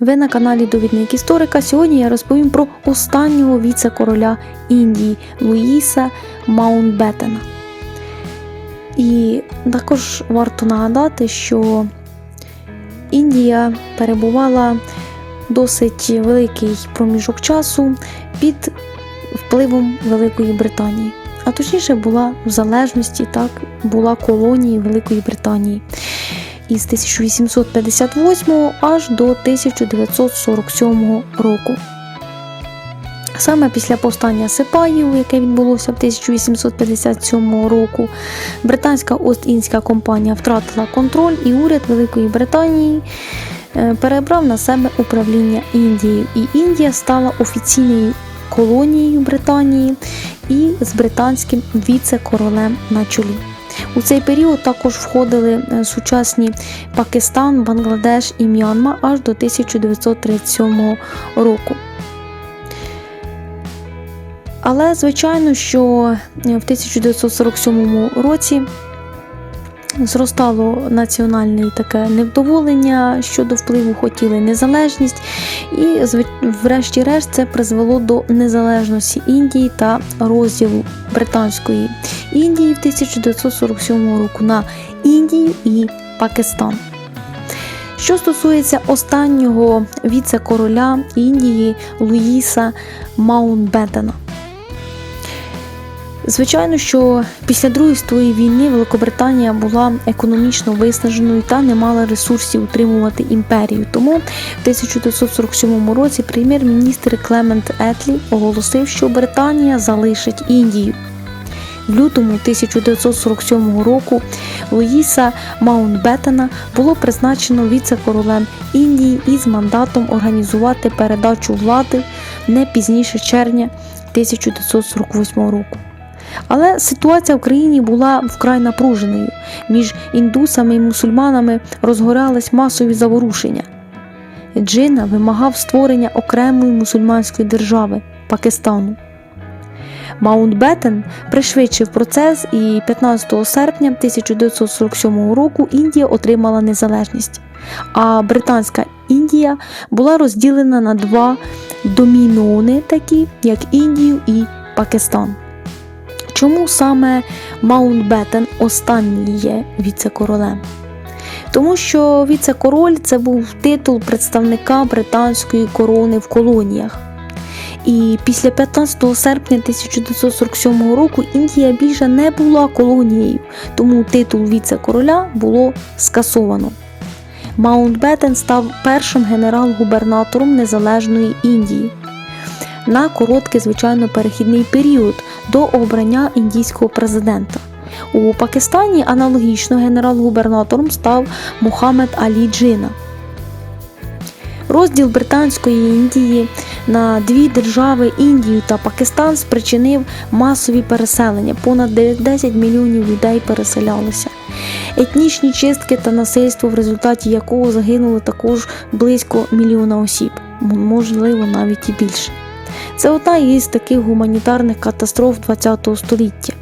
Ви на каналі Довідник Історика. Сьогодні я розповім про останнього віце-короля Індії Луїса Маунтбеттена. І також варто нагадати, що Індія перебувала досить великий проміжок часу під впливом Великої Британії. А точніше була в залежності, так, була колонією Великої Британії із 1858 аж до 1947 року. Саме після повстання Сипаїв, яке відбулося в 1857 року, британська Ост-Індська компанія втратила контроль, і уряд Великої Британії е, перебрав на себе управління Індією. І Індія стала офіційною колонією Британії і з британським віце-королем на чолі. У цей період також входили е, сучасні Пакистан, Бангладеш і М'янма аж до 1937 року. Але, звичайно, що е, в 1947 році зростало національне таке невдоволення щодо впливу, хотіли незалежність, і, врешті-решт, це призвело до незалежності Індії та розділу британської Індії в 1947 року на Індію і Пакистан. Що стосується останнього віце-короля Індії Луїса Маунтбеттена. Звичайно, що після Другої світової війни Великобританія була економічно виснаженою та не мала ресурсів утримувати імперію. Тому в 1947 році прем'єр-міністр Клемент Етлі оголосив, що Британія залишить Індію. В лютому 1947 року Луїса Маунтбеттена було призначено віце-королем Індії із мандатом організувати передачу влади не пізніше червня 1948 року. Але ситуація в країні була вкрай напруженою. Між індусами і мусульманами розгорались масові заворушення. Джина вимагав створення окремої мусульманської держави Пакистану. Маунтбеттен пришвидшив процес і 15 серпня 1947 року Індія отримала незалежність, а Британська Індія була розділена на два домінони, такі як Індію і Пакистан. Чому саме Маунтбеттен останній є віце-королем? Тому що віце-король це був титул представника британської корони в колоніях. І після 15 серпня 1947 року Індія більше не була колонією, тому титул віце-короля було скасовано. Маунтбеттен став першим генерал-губернатором Незалежної Індії на короткий, звичайно, перехідний період до обрання індійського президента. У Пакистані аналогічно генерал-губернатором став Мухаммед Алі Джина. Розділ Британської Індії на дві держави Індію та Пакистан спричинив масові переселення. Понад 10 мільйонів людей переселялися. Етнічні чистки та насильство, в результаті якого загинуло також близько мільйона осіб, можливо, навіть і більше. Це одна із таких гуманітарних катастроф ХХ століття.